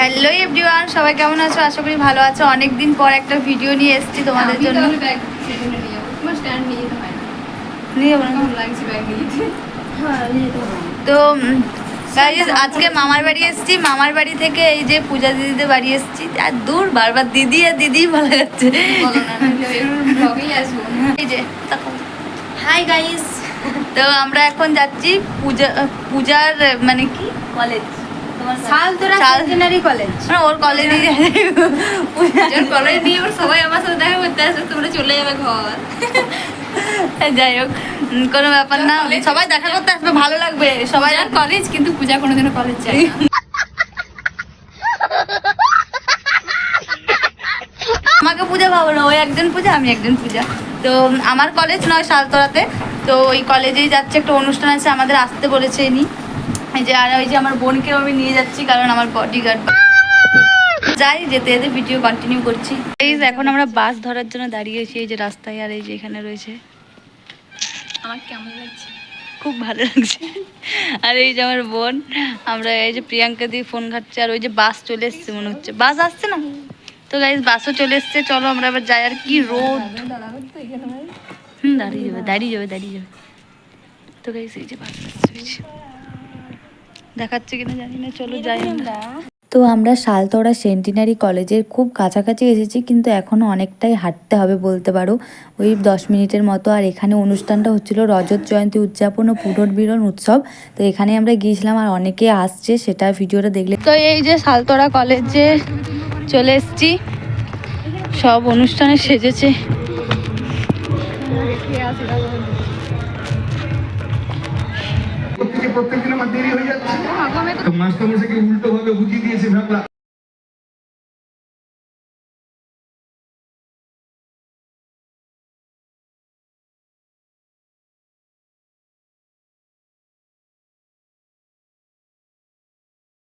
Hello everyone সবাই কেমন আছো? আশা করি ভালো আছো। অনেক দিন পর একটা ভিডিও নিয়ে এসেছি তোমাদের জন্য। তাহলে ব্যাগ সেজন্য নিয়ে যাব। তোমার স্ট্যান্ড নিয়ে যেতে হয় তো আজকে মামার বাড়ি এসেছি। মামার বাড়ি থেকে এই যে পূজা দিদিদের বাড়ি এসেছি। আর দূর বারবার দিদি আর দিদি বলা যাচ্ছে। এই যে হাই গাইস তো আমরা এখন যাচ্ছি পূজা পূজার মানে কি? কলেজ সালতোরা সাল- সেকেন্ডারি কলেজ মানে ওর কলেজে নিয়ে ওর সবাই আমার সাথে দেখা করতে তোমরা চলে যাবে ঘর। যাই হোক কোনো ব্যাপার না। সবাই দেখা করতে আসবে ভালো লাগবে। সবাই সবাই কলেজ কিন্তু পূজা কোনোদিনও কলেজ যায় না। আমাকে পূজা ভাবো না ওই একজন পূজা আমি একজন পূজা। তো আমার কলেজ নয় শালতলাতে তো ওই কলেজেই যাচ্ছে একটা অনুষ্ঠান আছে আমাদের আসতে বলেছে ইনি। এই যে আর ওই যে আমার বোনকেও আমি নিয়ে যাচ্ছি কারণ আমার বডিগার্ড যাই যেতে যেতে ভিডিও কন্টিনিউ করছি। এই এখন আমরা বাস ধরার জন্য দাঁড়িয়েছি এই যে রাস্তায় আর এই যে এখানে রয়েছে। আমার কেমন লাগছে? খুব ভালো লাগছে। আর এই যে আমার বোন আমরা এই যে প্রিয়াঙ্কা দিয়ে ফোন ঘাটছে আর ওই যে বাস চলে এসছে মনে হচ্ছে। বাস আসছে না? তো গাইজ বাসও চলে এসছে। চলো আমরা এবার যাই আর কি রোদ হুম দাঁড়িয়ে যাবে দাঁড়িয়ে যাবে দাঁড়িয়ে যাবে। তো গাইজ এই যে বাস আসছে। দেখাচ্ছে কিনা জানি না চলো যাই আমরা। তো আমরা শালতোড়া সেন্টিনারি কলেজের খুব কাছাকাছি এসেছি কিন্তু এখনও অনেকটাই হাঁটতে হবে বলতে পারো। ওই দশ মিনিটের মতো আর এখানে অনুষ্ঠানটা হচ্ছিল রজত জয়ন্তী উদযাপন ও পুনর্মিলন উৎসব। তো এখানে আমরা গিয়েছিলাম আর অনেকে আসছে সেটা ভিডিওটা দেখলে। তো এই যে সালতোড়া কলেজে চলে এসেছি। সব অনুষ্ঠানে সেজেছে। আমার দেরি হয়ে যাচ্ছে। মাস্টারমশাইকে উল্টো ভাবে বুঝিয়ে দিয়েছে ভাবলাম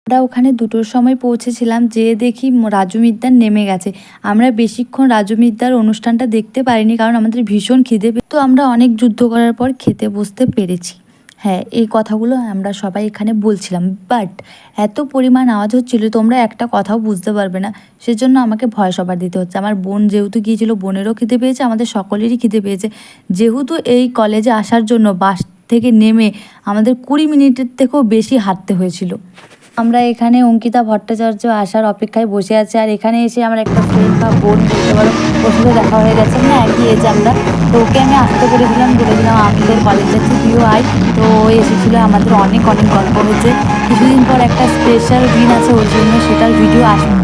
আমরা ওখানে দুটোর সময় পৌঁছেছিলাম যে দেখি রাজু মিদ্দার নেমে গেছে। আমরা বেশিক্ষণ রাজু মিদ্দার অনুষ্ঠানটা দেখতে পারিনি কারণ আমাদের ভীষণ খিদে তো আমরা অনেক যুদ্ধ করার পর খেতে বসতে পেরেছি। হ্যাঁ এই কথাগুলো আমরা সবাই এখানে বলছিলাম। বাট এত পরিমাণ আওয়াজ হচ্ছিল, তোমরা একটা কথাও বুঝতে পারবে না। সেজন্য আমাকে ভয় সবার দিতে হচ্ছে। আমার বোন যেহেতু গিয়েছিল, বোনেরও খিদে পেয়েছে, আমাদের সকলেরই খিদে পেয়েছে। যেহেতু এই কলেজে আসার জন্য বাস থেকে নেমে আমাদের কুড়ি মিনিটের থেকেও বেশি হাঁটতে হয়েছিল। আমরা এখানে অঙ্কিতা ভট্টাচার্য আসার অপেক্ষায় বসে আছে, আর এখানে এসে আমার একটা ফ্রেন্ড বা বোন বলতে পারো, ওর সাথে দেখা হয়ে গেছে। না একই এজ আমরা। তো ওকে আমি আসতে করে দিলাম, বলে দিলাম, আমাদের কলেজ যাচ্ছি তুইও আই তো এসেছিল, আমাদের অনেক অনেক গল্প হয়েছে। কিছুদিন পর একটা স্পেশাল দিন আছে ওর জন্য, সেটার ভিডিও আসবে।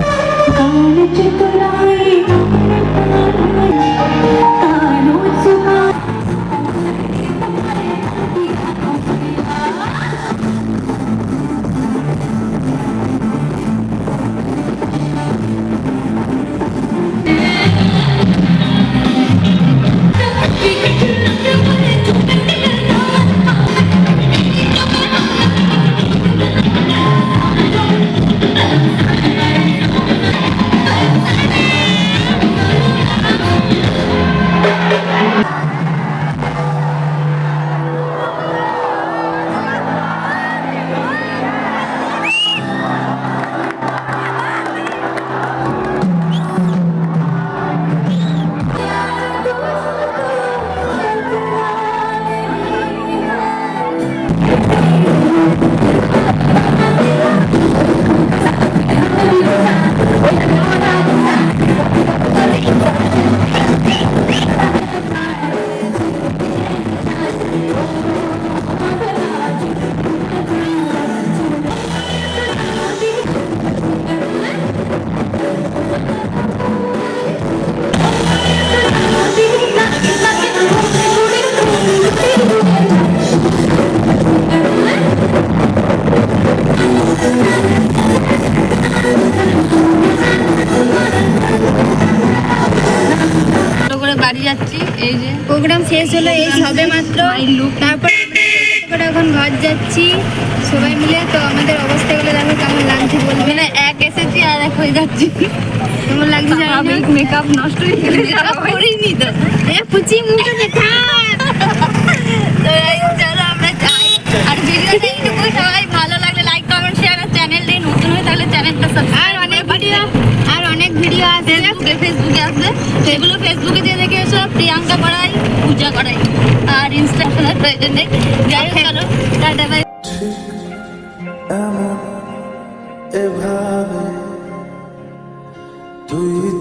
শেষ হলো এই সবে মাত্র। তারপর আমরা এখন ঘর যাচ্ছি সবাই মিলে। তো আমাদের অবস্থাগুলো দেখো কেমন লাগছে বলবে। মানে এক এসেছি আর এক হয়ে যাচ্ছি। কেমন লাগছে না। মেকআপ নষ্ট হয়ে গেলে করিনি তো। এ পুচি মুখটা দেখা তো এই চলো আমরা যাই। আর ভিডিওটা সবাই ভালো লাগলে লাইক কমেন্ট শেয়ার আর চ্যানেলটি নতুন হয়ে থাকলে চ্যানেলটা সাবস্ক্রাইব আর অনেক ভিডিও আসবে ফেসবুকে আসবে সেগুলো ফেসবুকে দিয়ে দেখে এসো, প্রিয়াঙ্কা করাই পূজা করাই আর ইনস্টা করার প্রয়োজন নেই। যাই হোক, চলো, টাটা বাই এভাবে তুই